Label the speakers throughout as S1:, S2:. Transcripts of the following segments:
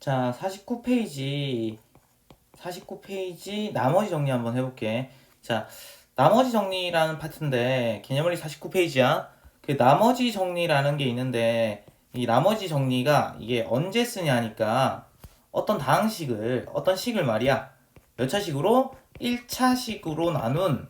S1: 자, 49페이지, 49페이지 나머지 정리 한번 해볼게. 자, 나머지 정리라는 파트인데, 개념원리 49페이지야. 그 나머지 정리라는 게 있는데, 이 나머지 정리가 이게 언제 쓰냐니까, 어떤 다항식을, 어떤 식을 말이야. 몇 차식으로? 1차식으로 나눈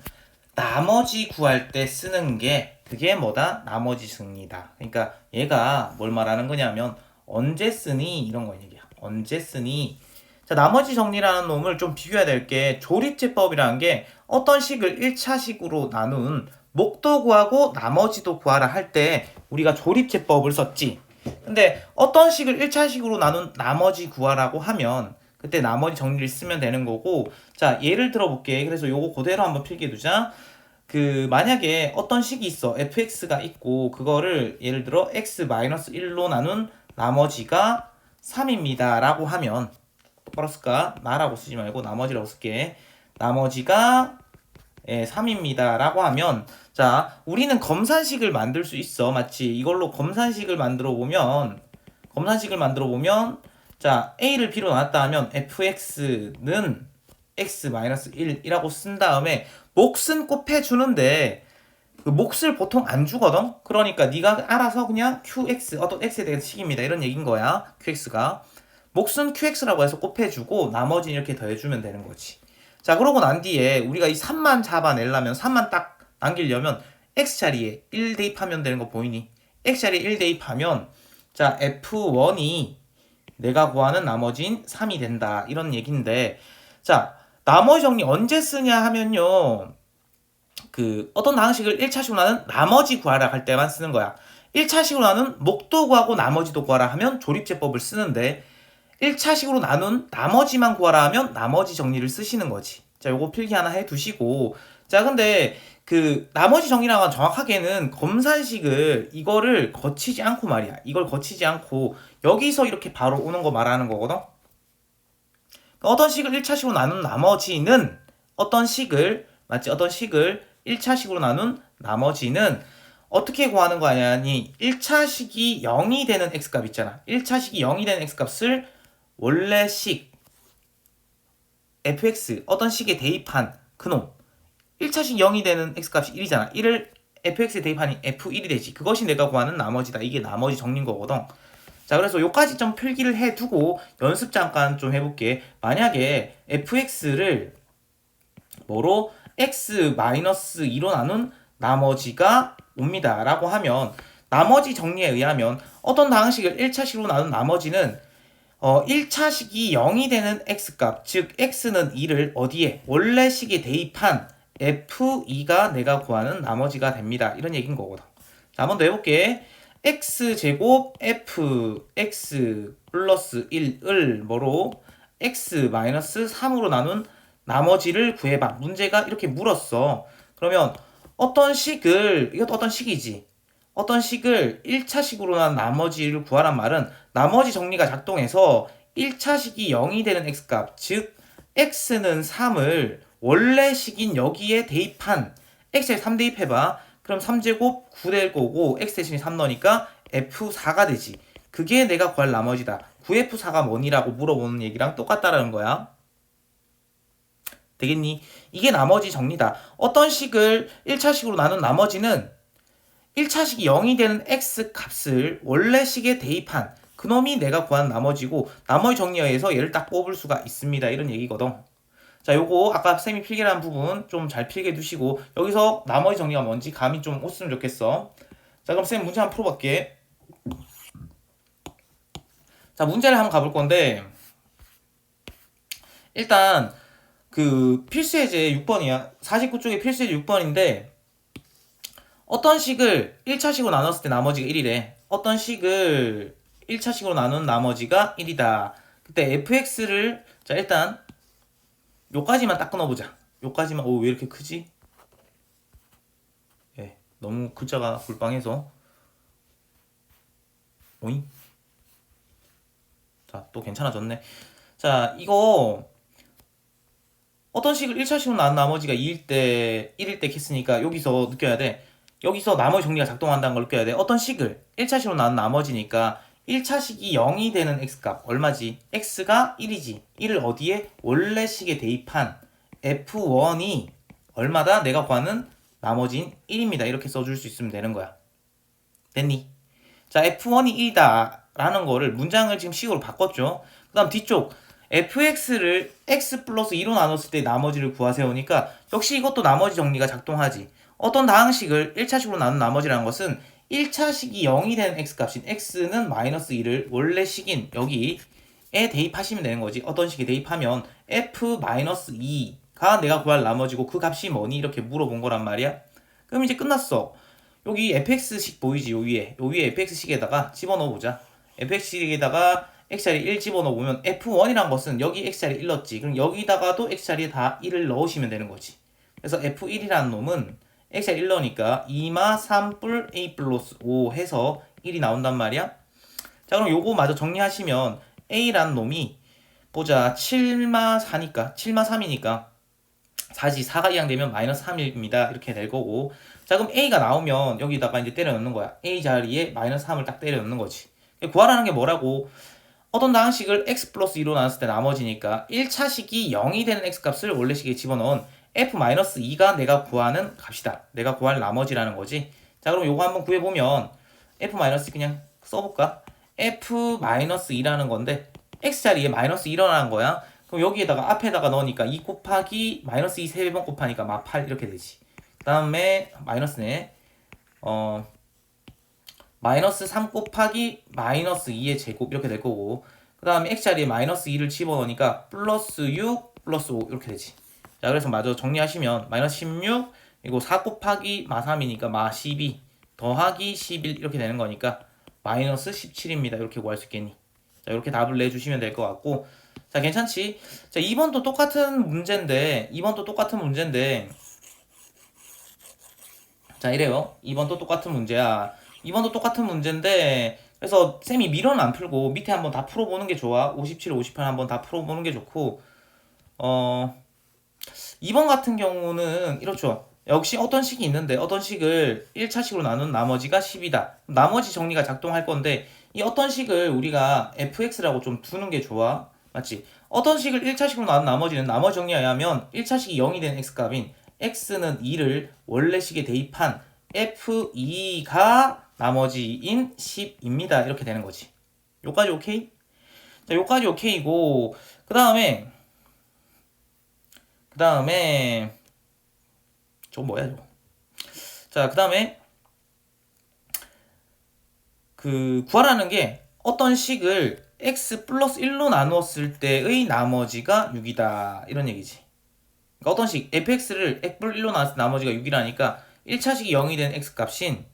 S1: 나머지 구할 때 쓰는 게, 그게 뭐다? 나머지 승리다. 그러니까 얘가 뭘 말하는 거냐면, 언제 쓰니? 이런 거 얘기야. 언제 쓰니? 자, 나머지 정리라는 놈을 좀 비교해야 될 게 조립제법이라는 게 어떤 식을 1차식으로 나눈 목도 구하고 나머지도 구하라 할 때 우리가 조립제법을 썼지. 근데 어떤 식을 1차식으로 나눈 나머지 구하라고 하면 그때 나머지 정리를 쓰면 되는 거고 자, 예를 들어 볼게. 그래서 요거 그대로 한번 필기해 두자. 그 만약에 어떤 식이 있어. fx가 있고 그거를 예를 들어 x-1로 나눈 나머지가 3입니다. 라고 하면 쓸까? 나라고 쓰지 말고 나머지라고 쓸게. 나머지가 예, 3입니다. 라고 하면 자, 우리는 검산식을 만들 수 있어. 마치 이걸로 검산식을 만들어 보면 검산식을 만들어 보면 자, a를 b로 나눴다 하면 fx는 x-1이라고 쓴 다음에 몫은 곱해 주는데 그 몫을 보통 안 주거든. 그러니까 네가 알아서 그냥 qx 어떤 x에 대한 식입니다. 이런 얘기인 거야. qx가 몫은 qx라고 해서 곱해주고 나머지는 이렇게 더해주면 되는 거지. 자 그러고 난 뒤에 우리가 이 3만 잡아내려면 3만 딱 남기려면 x 자리에 1 대입하면 되는 거 보이니? x 자리에 1 대입하면 자 f1이 내가 구하는 나머지인 3이 된다 이런 얘기인데 자 나머지 정리 언제 쓰냐 하면요 그 어떤 방식을 1차 식으로 나는 나머지 구하라 할 때만 쓰는 거야 1차식으로 나는 목도 구하고 나머지도 구하라 하면 조립제법을 쓰는데 1차식으로 나눈 나머지만 구하라 하면 나머지 정리를 쓰시는 거지. 자, 요거 필기 하나 해 두시고. 자, 근데 그 나머지 하면 정확하게는 검산식을 이거를 거치지 않고 말이야. 이걸 거치지 않고 여기서 이렇게 바로 오는 거 말하는 거거든. 그러니까 어떤 식을 1차식으로 나눈 나머지는 어떤 식을 맞지? 어떤 식을 1차식으로 나눈 나머지는 어떻게 구하는 거 아니니? 1차식이 0이 되는 x값 있잖아. 1차식이 0이 되는 x값을 원래 식 fx 어떤 식에 대입한 그놈. 1차식 0이 되는 x값이 1이잖아. 1을 fx에 대입하니 f1이 되지. 그것이 내가 구하는 나머지다. 이게 나머지 정리인 거거든. 자 그래서 요까지 좀 필기를 해두고 연습 잠깐 좀 해볼게. 만약에 fx를 뭐로 x-2로 나눈 나머지가 옵니다 라고 하면 나머지 정리에 의하면 어떤 방식을 1차식으로 나눈 나머지는 어, 1차식이 0이 되는 x값, 즉 x는 2를 어디에 원래 식에 대입한 f2가 내가 구하는 나머지가 됩니다. 이런 얘기인 거거든. 자, 한번 더 해볼게. x제곱 f x 플러스 1을 뭐로 x 마이너스 3으로 나눈 나머지를 구해봐. 문제가 이렇게 물었어. 그러면 어떤 식을 이것도 어떤 식이지. 어떤 식을 1차식으로 난 나머지를 구하란 말은 나머지 정리가 작동해서 1차식이 0이 되는 x값, 즉 x는 3을 원래 식인 여기에 대입한 x에 3 대입해봐. 그럼 3제곱 9 될 거고 x 대신에 3 넣으니까 f4가 되지. 그게 내가 구할 나머지다. 9f4가 뭐니라고 물어보는 얘기랑 똑같다라는 거야. 되겠니? 이게 나머지 정리다. 어떤 식을 1차식으로 나눈 나머지는 1차식이 0이 되는 x 값을 원래 식에 대입한 그놈이 내가 구한 나머지고 나머지 정리에 의해서 얘를 딱 뽑을 수가 있습니다. 이런 얘기거든. 자, 요거 아까 쌤이 필기한 부분 좀 잘 필기해 두시고 여기서 나머지 정리가 뭔지 감이 좀 오셨으면 좋겠어. 자, 그럼 쌤 문제 한번 풀어볼게. 자, 문제를 한번 가볼 건데 일단 그 필수예제 6번이야. 49쪽에 필수예제 6번인데 어떤 식을 1차식으로 나눴을 때 나머지가 1이래. 어떤 식을 1차식으로 나눈 나머지가 1이다. 그때 fx를 자 일단 요까지만 딱 끊어보자. 요까지만 오 왜 이렇게 크지? 예, 너무 글자가 불빵해서 오잉? 자, 또 괜찮아졌네. 자, 이거 어떤 식을 1차식으로 나눈 나머지가 2일 때, 1일 때 했으니까 여기서 느껴야 돼. 여기서 나머지 정리가 작동한다는 걸 느껴야 돼. 어떤 식을 1차식으로 나눈 나머지니까 1차식이 0이 되는 x값 얼마지? x가 1이지. 1을 어디에? 원래 식에 대입한 f1이 얼마다? 내가 구하는 나머지인 1입니다. 이렇게 써줄 수 있으면 되는 거야. 됐니? 자, f1이 1이다 라는 거를 문장을 지금 식으로 바꿨죠. 그 다음 뒤쪽 fx를 x 플러스 2로 나눴을 때 나머지를 구하세요니까 역시 이것도 나머지 정리가 작동하지. 어떤 다항식을 1차식으로 나눈 나머지라는 것은 1차식이 0이 되는 x값인 x는 마이너스 2를 원래 식인 여기에 대입하시면 되는 거지. 어떤 식에 대입하면 f 마이너스 2가 내가 구할 나머지고 그 값이 뭐니? 이렇게 물어본 거란 말이야. 그럼 이제 끝났어. 여기 fx식 보이지? 요 위에. 요 위에 fx식에다가 집어넣어 보자. fx식에다가 x자리 1 집어넣어 보면 f1이란 것은 여기 x자리 1 넣었지. 그럼 여기다가도 x자리에 다 1을 넣으시면 되는 거지. 그래서 f1이라는 놈은 x자리 1 넣으니까 2마 3뿔 a 플러스 5 해서 1이 나온단 말이야. 자 그럼 요거 마저 정리하시면 a라는 놈이 보자 7마 4니까 7마 3이니까 4지 4가 이항되면 마이너스 3입니다. 이렇게 될 거고 자 그럼 a가 나오면 여기다가 이제 때려 넣는 거야. a 자리에 마이너스 3을 딱 때려 넣는 거지. 구하라는 게 뭐라고? 어떤 다항식을 x 플러스 2로 나눴을 때 나머지니까 1차식이 0이 되는 x값을 원래 식에 집어넣은 f-2가 내가 구하는 값이다. 내가 구할 나머지라는 거지. 자 그럼 요거 한번 구해보면 f- 그냥 써볼까? f-2라는 건데 x자리에 마이너스 1 일어나는 거야. 그럼 여기에다가 앞에다가 넣으니까 2 곱하기 마이너스 2 3번 곱하니까 마 8 이렇게 되지. 그 다음에 마이너스네. 어 마이너스 3 곱하기 마이너스 2의 제곱 이렇게 될 거고 그 다음에 x자리에 마이너스 2를 집어넣으니까 플러스 6 플러스 5 이렇게 되지. 자 그래서 마저 정리하시면 마이너스 16 그리고 4 곱하기 마 3이니까 마12 더하기 11 이렇게 되는 거니까 마이너스 17입니다. 이렇게 구할 수 있겠니? 자 이렇게 답을 내주시면 될 것 같고. 자 괜찮지? 자 2번도 똑같은 문제인데 2번도 똑같은 문제인데. 자 이래요. 2번도 똑같은 문제야 이번도 똑같은 문제인데 그래서 쌤이 밀어는 안 풀고 밑에 한번 다 풀어보는 게 좋아. 57, 58 한번 다 풀어보는 게 좋고. 어 2번 같은 경우는 이렇죠. 역시 어떤 식이 있는데 어떤 식을 1차식으로 나눈 나머지가 10이다. 나머지 정리가 작동할 건데 이 어떤 식을 우리가 fx라고 좀 두는 게 좋아? 맞지? 어떤 식을 1차식으로 나눈 나머지는 나머지 정리하면 1차식이 0이 된 x값인 x는 2를 원래 식에 대입한 f2가 나머지인 10입니다. 이렇게 되는 거지. 요까지 오케이? 자, 요까지 오케이고 그 다음에 그 다음에 저거 뭐야 저거 자, 그 다음에 그 구하라는 게 어떤 식을 x 플러스 1로 나누었을 때의 나머지가 6이다 이런 얘기지. 그러니까 어떤 식 fx를 x 플러스 1로 나눴을 때 나머지가 6이라니까 1차식이 0이 된 x 값인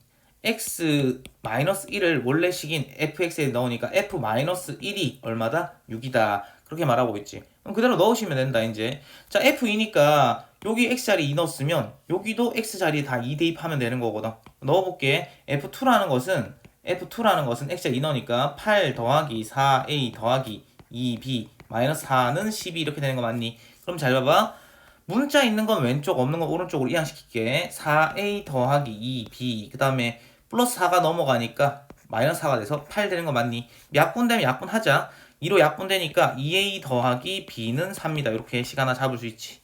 S1: x-1을 원래 식인 fx에 넣으니까 f-1이 얼마다? 6이다. 그렇게 말하고 있지. 그럼 그대로 넣으시면 된다, 이제. 자, f2니까 여기 x자리 2 넣었으면 여기도 x자리에 다 2 대입하면 되는 거거든. 넣어볼게. f2라는 것은 f2라는 것은 x자리 2 넣으니까 8 더하기 4a 더하기 2b 마이너스 4는 12 이렇게 되는 거 맞니? 그럼 잘 봐봐. 문자 있는 건 왼쪽 없는 건 오른쪽으로 이항시킬게 4a 더하기 2b 그 다음에 플러스 4가 넘어가니까 마이너스 4가 돼서 8 되는 거 맞니? 약분되면 약분하자. 2로 약분되니까 2a 더하기 b는 3이다. 이렇게 식 하나 잡을 수 있지.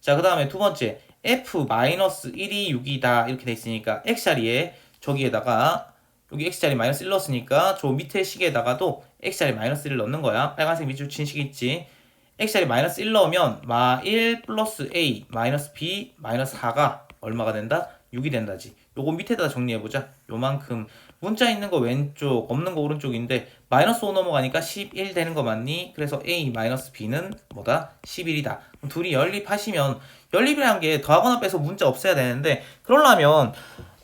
S1: 자 그 다음에 두 번째. F 마이너스 1이 6이다. 이렇게 돼 있으니까 x자리에 저기에다가 여기 x자리 마이너스 1 넣었으니까 저 밑에 식에다가도 x자리 마이너스 1을 넣는 거야. 빨간색 밑줄 친 식 있지? X자리 마이너스 1 넣으면 마 1 플러스 a 마이너스 b 마이너스 4가 얼마가 된다? 6이 된다지. 요거 밑에다 정리해보자. 요만큼 문자 있는 거 왼쪽 없는 거 오른쪽인데 마이너스 5 넘어가니까 11 되는 거 맞니? 그래서 a 마이너스 b는 뭐다? 11이다. 그럼 둘이 연립하시면 연립이라는 게 더하거나 빼서 문자 없애야 되는데 그러려면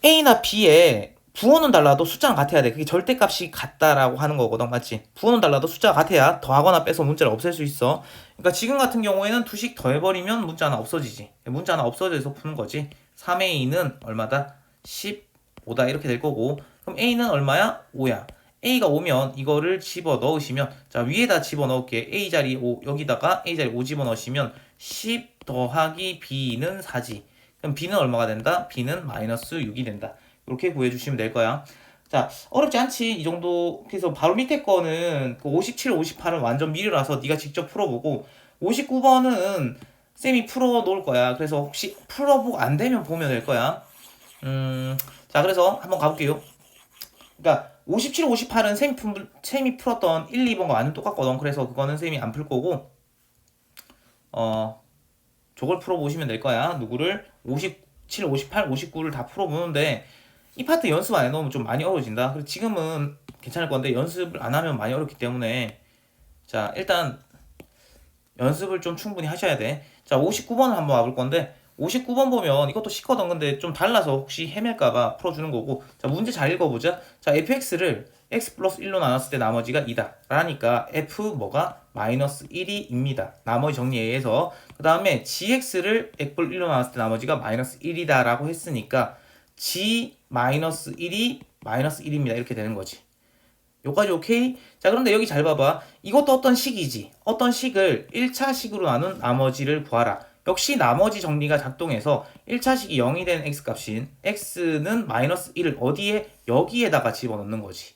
S1: a나 b에 부호는 달라도 숫자는 같아야 돼. 그게 절대값이 같다라고 하는 거거든. 맞지? 부호는 달라도 숫자가 같아야 더하거나 빼서 문자를 없앨 수 있어. 그러니까 지금 같은 경우에는 두식 더해버리면 문자 하나 없어지지. 문자 하나 없어져서 푸는 거지. 3a는 얼마다? 15다 이렇게 될 거고 그럼 a는 얼마야? 5야. a가 오면 이거를 집어 넣으시면 자 위에다 집어 넣을게 a 자리 5 여기다가 a 자리 5 집어 넣으시면 10 더하기 b는 4지. 그럼 b는 얼마가 된다? b는 마이너스 6이 된다. 이렇게 구해주시면 될 거야. 자, 어렵지 않지. 이 정도. 그래서 바로 밑에 거는 그 57, 58은 완전 미리라서 네가 직접 풀어보고 59번은 쌤이 풀어 놓을 거야. 그래서 혹시 풀어보고 안 되면 보면 될 거야. 음, 자, 그래서 한번 가볼게요. 그러니까 57, 58은 쌤이, 풀, 쌤이 풀었던 1, 2번과 완전 똑같거든. 그래서 그거는 쌤이 안 풀 거고, 어, 저걸 풀어보시면 될 거야. 누구를? 57, 58, 59를 다 풀어보는데, 이 파트 연습 안 해놓으면 좀 많이 어려워진다. 그래서 지금은 괜찮을 건데, 연습을 안 하면 많이 어렵기 때문에, 자, 일단, 연습을 좀 충분히 하셔야 돼. 자, 59번을 한번 와볼 건데, 59번 보면 이것도 쉽거든. 근데 좀 달라서 혹시 헤맬까봐 풀어주는 거고. 자, 문제 잘 읽어보자. 자, fx를 x 플러스 1로 나눴을 때 나머지가 2다. 라니까 f 뭐가 마이너스 1이 입니다. 나머지 정리에 의해서. 그 다음에 gx를 x 플러스 1로 나눴을 때 나머지가 마이너스 1이다. 라고 했으니까 g 마이너스 1이 마이너스 1입니다. 이렇게 되는 거지. 요까지 오케이? 자, 그런데 여기 잘 봐봐. 이것도 어떤 식이지. 어떤 식을 1차 식으로 나눈 나머지를 구하라. 역시 나머지 정리가 작동해서 1차식이 0이 되는 x값인 x는 마이너스 1을 어디에? 여기에다가 집어넣는 거지.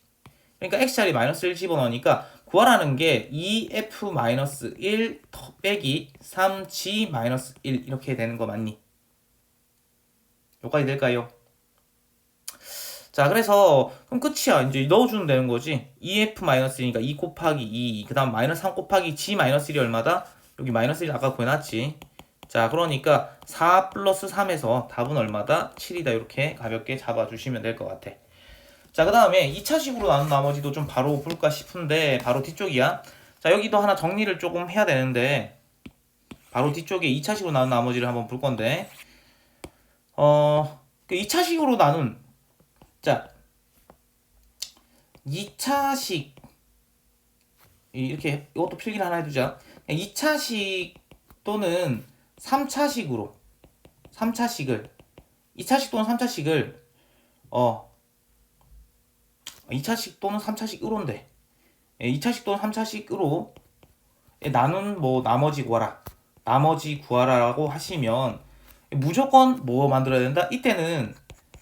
S1: 그러니까 x자리 마이너스 1 집어넣으니까 구하라는 게 2f 마이너스 1 빼기 3g 마이너스 1 이렇게 되는 거 맞니? 여기까지 될까요? 자 그래서 그럼 끝이야 이제 넣어주면 되는 거지 2f-1이니까 2 곱하기 2 그 다음 마이너스 3 곱하기 g 마이너스 1이 얼마다? 여기 마이너스 1 아까 구해놨지 자 그러니까 4 플러스 3에서 답은 얼마다? 7이다. 이렇게 가볍게 잡아주시면 될 것 같아. 자 그 다음에 2차식으로 나눈 나머지도 좀 바로 볼까 싶은데 바로 뒤쪽이야. 자 여기도 하나 정리를 조금 해야 되는데 바로 뒤쪽에 2차식으로 나눈 나머지를 한번 볼 건데. 어, 그 2차식으로 나눈 자 2차식 이렇게 이것도 필기를 하나 해두자. 2차식 또는 3차식으로 3차식을 2차식 또는 3차식을 어 2차식 또는 3차식으로인데 2차식 또는 3차식으로 나눈 뭐 나머지 구하라 나머지 구하라라고 하시면 무조건 뭐 만들어야 된다? 이때는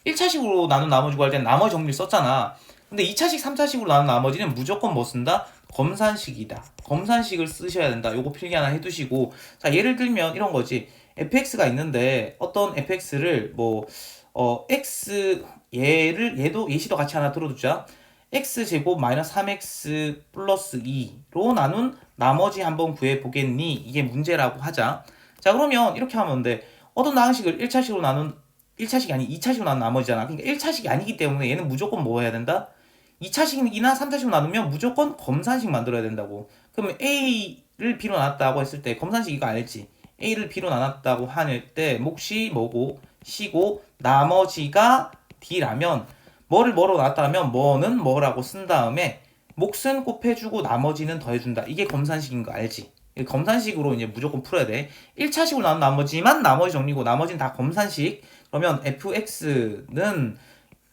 S1: 1차식으로 나눈 나머지 구할 때는 나머지 정리를 썼잖아 근데 2차식, 3차식으로 나눈 나머지는 무조건 뭐 쓴다? 검산식이다. 검산식을 쓰셔야 된다. 요거 필기 하나 해두시고 자 예를 들면 이런 거지. fx가 있는데 어떤 fx를 뭐 어, x 얘를 얘도 예시도 같이 하나 들어두자. x 제곱 마이너스 3x 플러스 2로 나눈 나머지 한번 구해 보겠니? 이게 문제라고 하자. 자 그러면 이렇게 하면 돼. 어떤 나항식을 1차식으로 나눈 1차식이 아니 2차식으로 나눈 나머지잖아. 그러니까 1차식이 아니기 때문에 얘는 무조건 뭐 해야 된다? 2차식이나 3차식으로 나누면 무조건 검산식 만들어야 된다고. 그러면 A를 B로 나눴다고 했을 때 검산식 이거 알지? A를 B로 나눴다고 할 때 몫이 뭐고 C고 나머지가 D라면 뭐를 뭐로 나눴다면 뭐는 뭐라고 쓴 다음에 몫은 곱해주고 나머지는 더해준다. 이게 검산식인 거 알지? 검산식으로 이제 무조건 풀어야 돼. 1차식으로 나눈 나머지만 나머지 정리고 나머지는 다 검산식. 그러면 fx는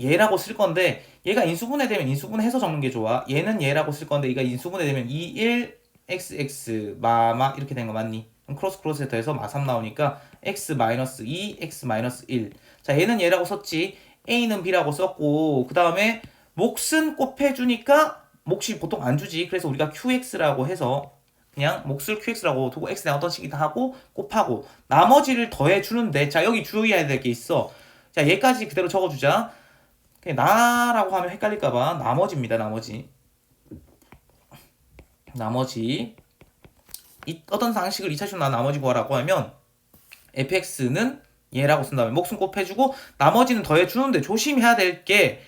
S1: 얘라고 쓸 건데 얘가 인수분해 되면 인수분해해서 적는 게 좋아. 얘는 얘라고 쓸 건데 얘가 인수분해 되면 2, 1, xx 마마 이렇게 된 거 맞니? 크로스 크로스에 더해서 마3 나오니까 x 마이너스 2, x 마이너스 1. 자 얘는 얘라고 썼지. a는 b라고 썼고 그 다음에 몫은 곱해주니까 몫이 보통 안 주지. 그래서 우리가 qx라고 해서 그냥 몫을 qx라고 두고 x는 어떤 식이다 하고 곱하고 나머지를 더해 주는데 자 여기 주의해야 될 게 있어. 자 얘까지 그대로 적어주자. 나라고 하면 헷갈릴까봐 나머지입니다. 나머지. 나머지. 이, 어떤 상식을 2차식으로 나 나머지 구하라고 하면 fx는 얘라고 쓴 다음에 목숨 곱해주고 나머지는 더해주는데 조심해야 될 게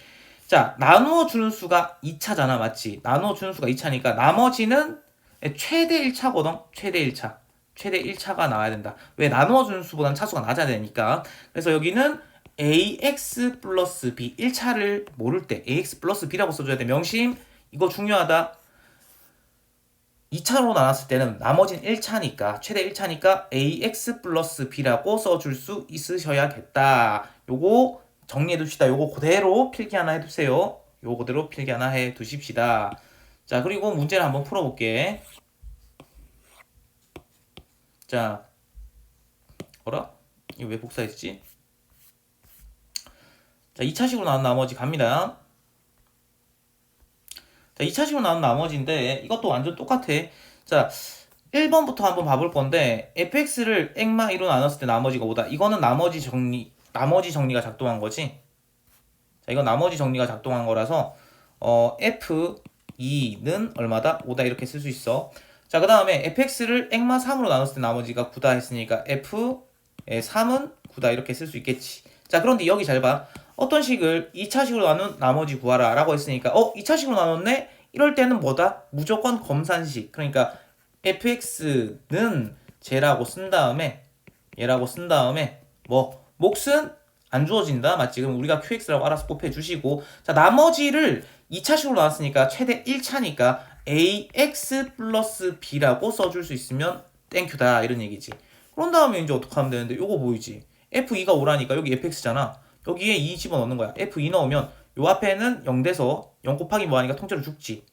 S1: 자 나누어 주는 수가 2차잖아 맞지? 나누어 주는 수가 2차니까 나머지는 최대 1차거든 최대 1차 최대 1차가 나와야 된다 왜 나누어 주는 수보다는 차수가 낮아야 되니까 그래서 여기는 ax 플러스 b. 1차를 모를 때 ax 플러스 b라고 써줘야 돼. 명심. 이거 중요하다. 2차로 나눴을 때는 나머지는 1차니까 최대 1차니까 ax 플러스 b라고 써줄 수 있으셔야겠다. 요거 정리해 둡시다. 요거 그대로 필기 하나 해두세요. 요거 그대로 필기 하나 해 두십시다. 자 그리고 문제를 한번 풀어볼게. 자 어라? 이거 왜 복사했지? 자, 2차식으로 나온 나머지 갑니다. 자, 2차식으로 나온 나머지인데 이것도 완전 똑같아. 자, 1번부터 한번 봐볼 건데 fx를 액마 1로 나눴을 때 나머지가 5다. 이거는 나머지 정리 나머지 정리가 작동한 거지. 자, 이건 나머지 정리가 작동한 거라서 어, f2는 얼마다? 5다 이렇게 쓸 수 있어. 자, 그다음에 fx를 액마 3으로 나눴을 때 나머지가 9다 했으니까 f 3은 9다 이렇게 쓸 수 있겠지. 자, 그런데 여기 잘 봐. 어떤 식을 2차식으로 나눈 나머지 구하라 라고 했으니까 어 2차식으로 나눴네? 이럴 때는 뭐다? 무조건 검산식 그러니까 fx는 쟤라고 쓴 다음에 얘라고 쓴 다음에 뭐 몫은 안 주어진다 맞지? 그럼 우리가 qx라고 알아서 곱해 주시고 자 나머지를 2차식으로 나왔으니까 최대 1차니까 ax 플러스 b라고 써줄 수 있으면 땡큐다 이런 얘기지 그런 다음에 이제 어떻게 하면 되는데 요거 보이지? f2가 5라니까 여기 fx잖아 여기에 2 집어넣는 거야. F2 넣으면 요 앞에는 0 돼서 0 곱하기 뭐 하니까 통째로 죽지.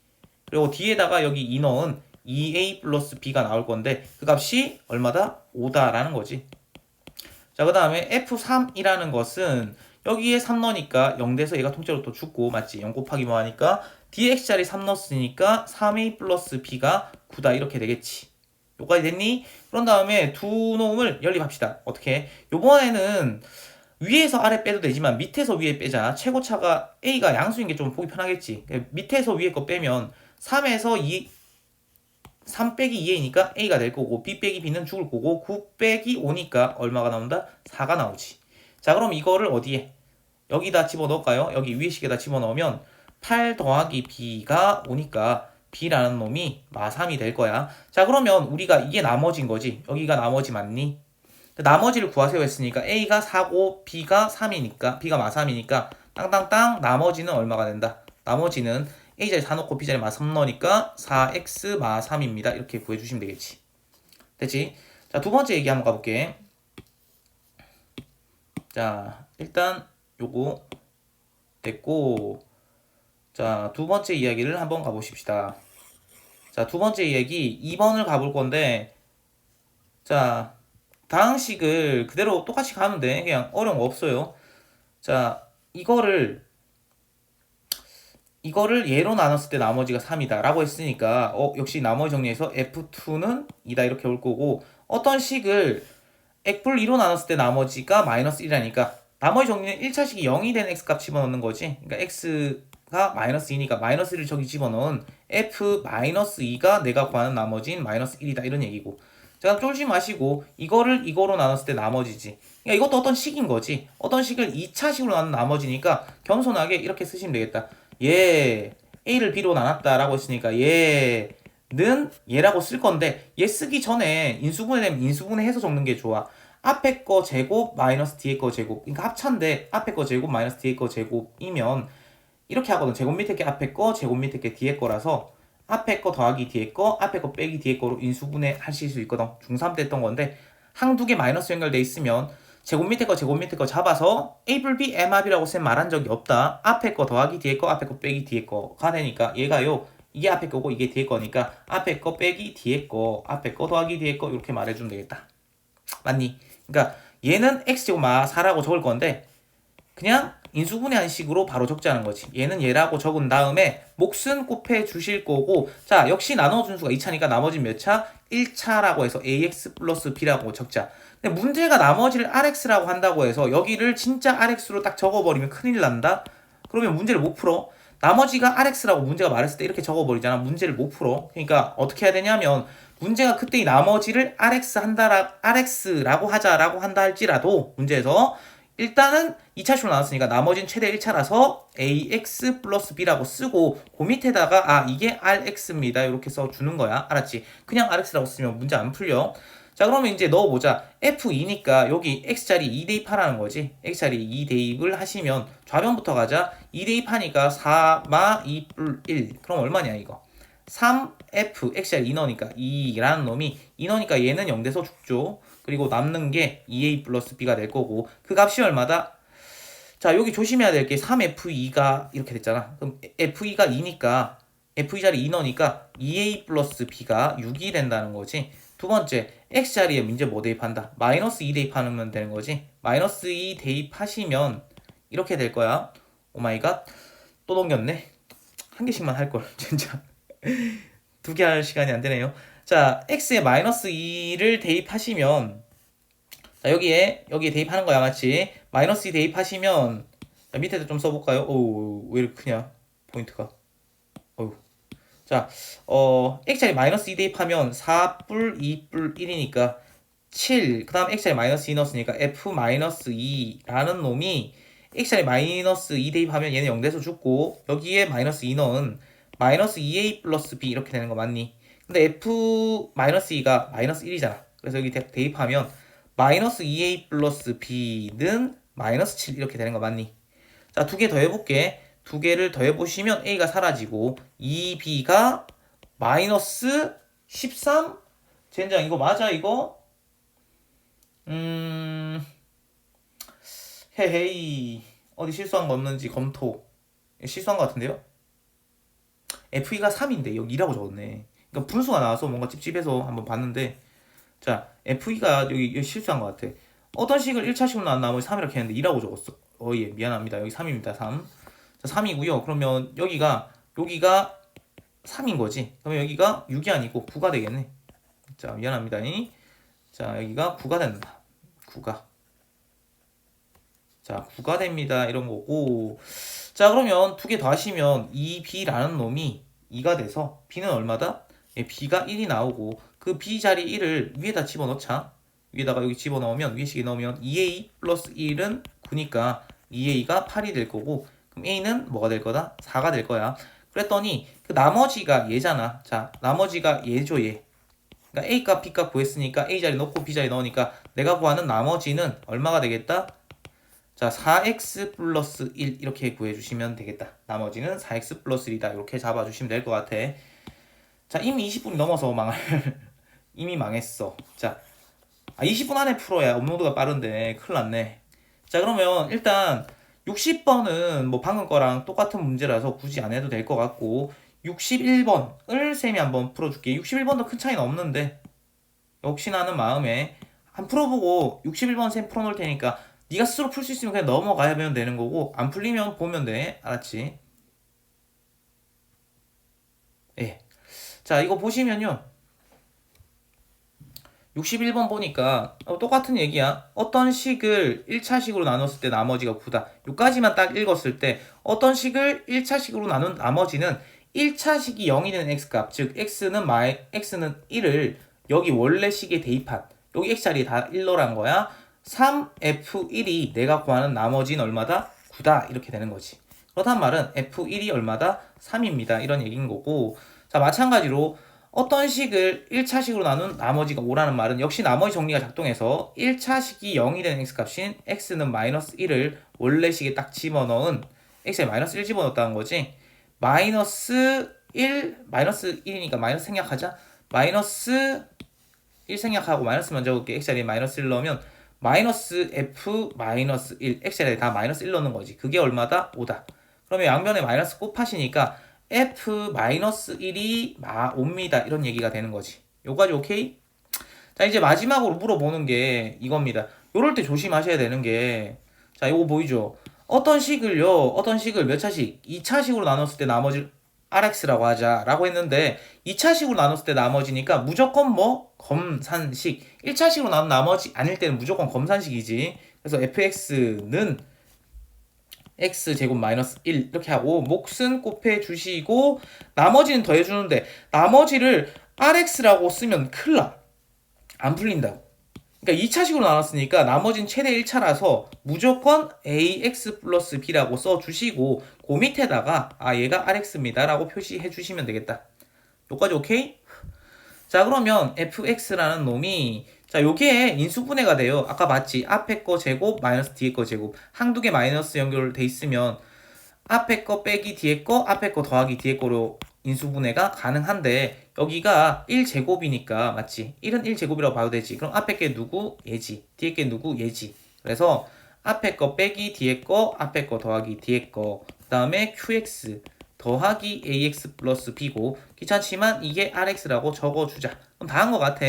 S1: 그리고 뒤에다가 여기 2 넣은 2a 플러스 b가 나올 건데 그 값이 얼마다? 5다라는 거지. 자, 그 다음에 F3이라는 것은 여기에 3 넣으니까 0 돼서 얘가 통째로 또 죽고 맞지? 0 곱하기 뭐 하니까 dx자리 3 넣었으니까 3a 플러스 b가 9다 이렇게 되겠지. 요까지 됐니? 그런 다음에 두 놈을 연립합시다. 어떻게? 요번에는 위에서 아래 빼도 되지만 밑에서 위에 빼자. 최고차가 A가 양수인 게 좀 보기 편하겠지. 밑에서 위에 거 빼면 3에서 2, 3 빼기 2A니까 A가 될 거고 B 빼기 B는 죽을 거고 9 빼기 5니까 얼마가 나온다? 4가 나오지. 자 그럼 이거를 어디에? 여기다 집어넣을까요? 여기 위에 식에다 집어넣으면 8 더하기 B가 오니까 B라는 놈이 마3이 될 거야. 자 그러면 우리가 이게 나머지인 거지. 여기가 나머지 맞니? 나머지를 구하세요 했으니까 A가 4고 B가 3이니까 B가 마3이니까 땅땅땅 나머지는 얼마가 된다? 나머지는 A자리 4 넣고 B자리 마3 넣으니까 4X 마3입니다. 이렇게 구해주시면 되겠지. 됐지? 자, 두 번째 얘기 한번 가볼게. 자, 일단 요거 됐고 자, 두 번째 이야기를 한번 가보십시다. 자, 두 번째 이야기 2번을 가볼 건데 자, 다항식을 그대로 똑같이 가면 돼. 그냥 어려운 거 없어요. 자, 이거를 이거를 예로 나눴을 때 나머지가 3이다 라고 했으니까 어 역시 나머지 정리해서 F2는 2다 이렇게 올 거고 어떤 식을 액불 2로 나눴을 때 나머지가 마이너스 1이라니까 나머지 정리는 1차식이 0이 된 x값 집어넣는 거지 그러니까 x가 마이너스 2니까 마이너스 1을 저기 집어넣은 f 마이너스 2가 내가 구하는 나머지인 마이너스 1이다 이런 얘기고 자, 쫄지 마시고 이거를 이거로 나눴을 때 나머지지. 그러니까 이것도 어떤 식인 거지. 어떤 식을 2차식으로 나눈 나머지니까 겸손하게 이렇게 쓰시면 되겠다. 얘 A를 B로 나눴다라고 했으니까 얘는 얘라고 쓸 건데 얘 쓰기 전에 인수분해 되면 인수분해 해서 적는 게 좋아. 앞에 거 제곱 마이너스 뒤에 거 제곱. 그러니까 합차인데 앞에 거 제곱 마이너스 뒤에 거 제곱이면 이렇게 하거든. 제곱 밑에 게 앞에 거, 제곱 밑에 게 뒤에 거라서 앞에 거 더하기 뒤에 거, 앞에 거 빼기 뒤에 거로 인수분해 하실 수 있거든. 중3 때 했던 건데 항 두 개 마이너스 연결돼 있으면 제곱 밑에 거 제곱 밑에 거 잡아서 A 불 B M합이라고 쌤 말한 적이 없다. 앞에 거 더하기 뒤에 거, 앞에 거 빼기 뒤에 거가 되니까 얘가요. 이게 앞에 거고 이게 뒤에 거니까 앞에 거 빼기 뒤에 거, 앞에 거 더하기 뒤에 거 이렇게 말해주면 되겠다. 맞니? 그러니까 얘는 x제곱 마 4라고 적을 건데 그냥 인수분해한 식으로 바로 적자는 거지. 얘는 얘라고 적은 다음에 몫은 곱해 주실 거고 자 역시 나눠준 수가 2차니까 나머지 몇 차? 1차라고 해서 ax 플러스 b라고 적자. 근데 문제가 나머지를 rx라고 한다고 해서 여기를 진짜 rx로 딱 적어버리면 큰일 난다? 그러면 문제를 못 풀어. 나머지가 rx라고 문제가 말했을 때 이렇게 적어버리잖아. 문제를 못 풀어. 그러니까 어떻게 해야 되냐면 문제가 그때 이 나머지를 rx 한다라 rx라고 하자라고 한다 할지라도 문제에서 일단은 2차식으로 나왔으니까 나머지는 최대 1차라서 ax 플러스 b라고 쓰고 그 밑에다가 아 이게 rx입니다. 이렇게 써주는 거야. 알았지? 그냥 rx라고 쓰면 문제 안 풀려. 자 그러면 이제 넣어보자. F2니까 여기 x자리 2 대입 하라는 거지. X자리 2 대입을 하시면 좌변부터 가자. 2 대입하니까 4마 2뿔 1 그럼 얼마냐 이거? 3f x자리 2 넣으니까 2라는 놈이 2 넣으니까 얘는 0 돼서 죽죠 그리고 남는 게 2a 플러스 b가 될 거고 그 값이 얼마다? 자 여기 조심해야 될 게 3f2가 이렇게 됐잖아. 그럼 f2가 2니까 f2 자리 2 넣으니까 2a 플러스 b가 6이 된다는 거지. 두 번째 x 자리에 문제 뭐 대입한다? 마이너스 2 대입하면 되는 거지. 마이너스 2 대입하시면 이렇게 될 거야. 오마이갓 또 넘겼네. 한 개씩만 할걸 진짜 두 개 할 시간이 안 되네요. 자 x에 마이너스 2를 대입하시면 자 여기에 여기에 대입하는 거야 맞지? 마이너스 2 대입하시면 자, 밑에도 좀 써볼까요? 오 왜 이렇게 크냐 포인트가 어휴 자 어, x자리 마이너스 2 대입하면 4뿔 2뿔 1이니까 7, 그 다음 x자리 마이너스 2 넣었으니까 f 마이너스 2라는 놈이 x자리 마이너스 2 대입하면 얘는 0 돼서 죽고 여기에 마이너스 2 넣은 마이너스 2a 플러스 b 이렇게 되는 거 맞니? 근데 f 마이너스 2가 마이너스 1이잖아. 그래서 여기 대, 대입하면 마이너스 2a 플러스 b는 마이너스 7 이렇게 되는 거 맞니? 자, 두 개 더 해볼게. 두 개를 더 해보시면 a가 사라지고 2b가 마이너스 13? 젠장 이거 맞아 이거? 음... 헤헤이 어디 실수한 거 없는지 검토 실수한 거 같은데요? FE가 3인데 여기 2라고 적었네 그러니까 분수가 나와서 뭔가 찝찝해서 한번 봤는데 자 FE가 여기, 여기 실수한 것 같아. 어떤 식을 1차식으로 나온 나머지 3 이렇게 했는데 2라고 적었어. 어예 미안합니다. 여기 3입니다 3 자, 3이고요. 그러면 여기가 여기가 3인 거지? 그러면 여기가 6이 아니고 9가 되겠네. 자 미안합니다. 자 여기가 9가 된다. 9가. 자 9가 됩니다. 이런 거고. 자 그러면 두 개 더 하시면 2b라는 놈이 2가 돼서 b는 얼마다? 예, b가 1이 나오고 그 b 자리 1을 위에다 집어넣자 위에다가 여기 집어넣으면 위에식에 넣으면 2a 플러스 1은 9니까 2a가 8이 될 거고 그럼 a는 뭐가 될 거다? 4가 될 거야 그랬더니 그 나머지가 얘잖아 자 나머지가 얘죠 얘 그러니까 a 값 b 값 구했으니까 a 자리 넣고 b 자리 넣으니까 내가 구하는 나머지는 얼마가 되겠다? 자, 4x 플러스 1 이렇게 구해주시면 되겠다. 나머지는 4x 플러스 1이다. 이렇게 잡아주시면 될 것 같아. 자, 이미 20분이 넘어서 망할. 이미 망했어. 자, 아, 20분 안에 풀어야 업로드가 빠른데 큰일 났네. 자, 그러면 일단 60번은 뭐 방금 거랑 똑같은 문제라서 굳이 안 해도 될 것 같고 61번을 쌤이 한번 풀어줄게. 61번도 큰 차이는 없는데 역시나 하는 마음에 한 풀어보고 61번 쌤 풀어놓을 테니까 네가 스스로 풀 수 있으면 그냥 넘어가면 되는 거고 안 풀리면 보면 돼 알았지? 예. 자 이거 보시면요 61번 보니까 어, 똑같은 얘기야 어떤 식을 1차식으로 나눴을 때 나머지가 9다 요까지만 딱 읽었을 때 어떤 식을 1차식으로 나눈 나머지는 1차식이 0이 되는 x값 즉 x는 마이 x는 1을 여기 원래 식에 대입한 여기 x자리에 다 1로란 거야 3F1이 내가 구하는 나머지는 얼마다? 9다 이렇게 되는 거지. 그렇단 말은 F1이 얼마다? 3입니다. 이런 얘기인 거고 자 마찬가지로 어떤 식을 1차식으로 나눈 나머지가 5라는 말은 역시 나머지 정리가 작동해서 1차식이 0이 되는 x값인 x는 마이너스 1을 원래 식에 딱 집어넣은 x에 마이너스 1 집어넣었다는 거지. 마이너스 1 마이너스 1이니까 마이너스 생략하자. 마이너스 1 생략하고 마이너스 먼저 볼게. x자리에 마이너스 1 넣으면 마이너스 f 마이너스 1 x에 다 마이너스 1 넣는 거지 그게 얼마다? 5다 그러면 양변에 마이너스 곱하시니까 f 마이너스 1이 마 5입니다. 이런 얘기가 되는 거지. 요까지 오케이? 자 이제 마지막으로 물어보는 게 이겁니다. 요럴 때 조심하셔야 되는 게 자 요거 보이죠? 어떤 식을요? 어떤 식을 몇 차식? 2차식으로 나눴을 때 나머지 RX라고 하자 라고 했는데 2차식으로 나눴을 때 나머지니까 무조건 뭐? 검산식. 1차식으로 나눈 나머지 아닐 때는 무조건 검산식이지. 그래서 fx는 x제곱 마이너스 1 이렇게 하고 몫은 곱해 주시고 나머지는 더해 주는데 나머지를 rx라고 쓰면 큰일 나 안 풀린다고. 그러니까 2차식으로 나눴으니까 나머지는 최대 1차라서 무조건 ax 플러스 b라고 써주시고 그 밑에다가 아 얘가 rx입니다 라고 표시해 주시면 되겠다. 여기까지 오케이? 자 그러면 fx라는 놈이 자 요게 인수분해가 돼요 아까 맞지 앞에 거 제곱 마이너스 뒤에 거 제곱 한두 개 마이너스 연결돼 있으면 앞에 거 빼기 뒤에 거 앞에 거 더하기 뒤에 거로 인수분해가 가능한데 여기가 1제곱이니까 맞지? 1은 1제곱이라고 봐도 되지. 그럼 앞에 게 누구? 얘지. 뒤에 게 누구? 얘지. 그래서 앞에 거 빼기 뒤에 거 앞에 거 더하기 뒤에 거 그다음에 qx 더하기 ax 플러스 b고 귀찮지만 이게 rx라고 적어주자. 그럼 다 한 것 같아.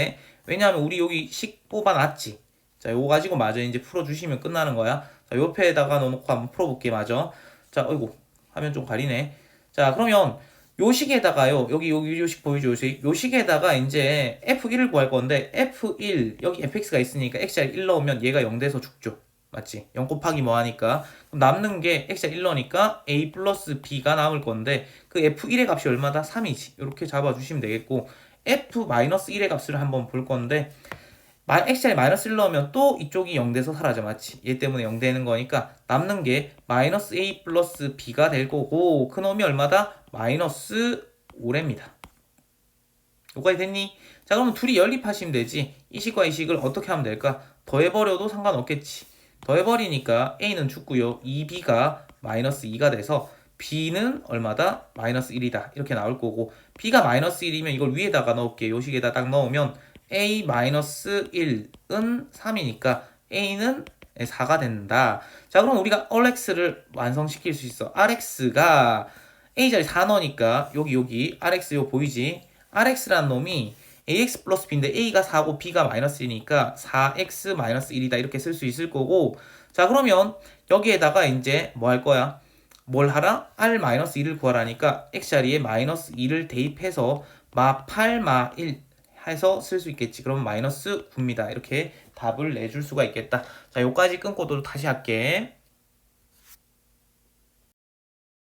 S1: 왜냐하면 우리 여기 식 뽑아놨지. 자, 요거 가지고 마저 이제 풀어주시면 끝나는 거야. 자, 옆에다가 넣어놓고 한번 풀어볼게, 마저. 자, 어이구, 화면 좀 가리네. 자, 그러면 요 식에다가요. 여기 여기 요식 보이죠? 요식. 요 식에다가 이제 F1을 구할 건데 F1 여기 fx가 있으니까 xR 1 넣으면 얘가 0 돼서 죽죠. 맞지? 0 곱하기 뭐 하니까 그럼 남는 게 xR 1 넣으니까 a 플러스 b가 남을 건데 그 F1의 값이 얼마다? 3이지. 이렇게 잡아 주시면 되겠고 F-1의 값을 한번 볼 건데 마- xR 마이너스 1 넣으면 또 이쪽이 0 돼서 사라져 맞지? 얘 때문에 0 되는 거니까 남는 게 마이너스 a 플러스 b가 될 거고 그 놈이 얼마다? 마이너스 5랍니다. 여기까지 됐니? 자 그러면 둘이 연립하시면 되지 이 식과 이 식을 어떻게 하면 될까? 더해버려도 상관없겠지 더해버리니까 a는 죽고요 2b가 마이너스 2가 돼서 b는 얼마다? 마이너스 1이다. 이렇게 나올 거고 b가 마이너스 1이면 이걸 위에다가 넣을게요 요 식에다 딱 넣으면 a 마이너스 1은 3이니까 a는 4가 된다. 자 그럼 우리가 rx를 완성시킬 수 있어. Rx가 a 자리 4 넣으니까 여기 여기 rx 요 보이지? Rx라는 놈이 ax 플러스 b인데 a가 4고 b가 마이너스 1이니까 4x 마이너스 1이다. 이렇게 쓸 수 있을 거고 자 그러면 여기에다가 이제 뭐 할 거야 뭘 하라? r 마이너스 1을 구하라니까 x 자리에 마이너스 2를 대입해서 마 8, 마 1 해서 쓸 수 있겠지. 그러면 마이너스 9입니다. 이렇게 답을 내줄 수가 있겠다. 자 요까지 끊고 또 다시 할게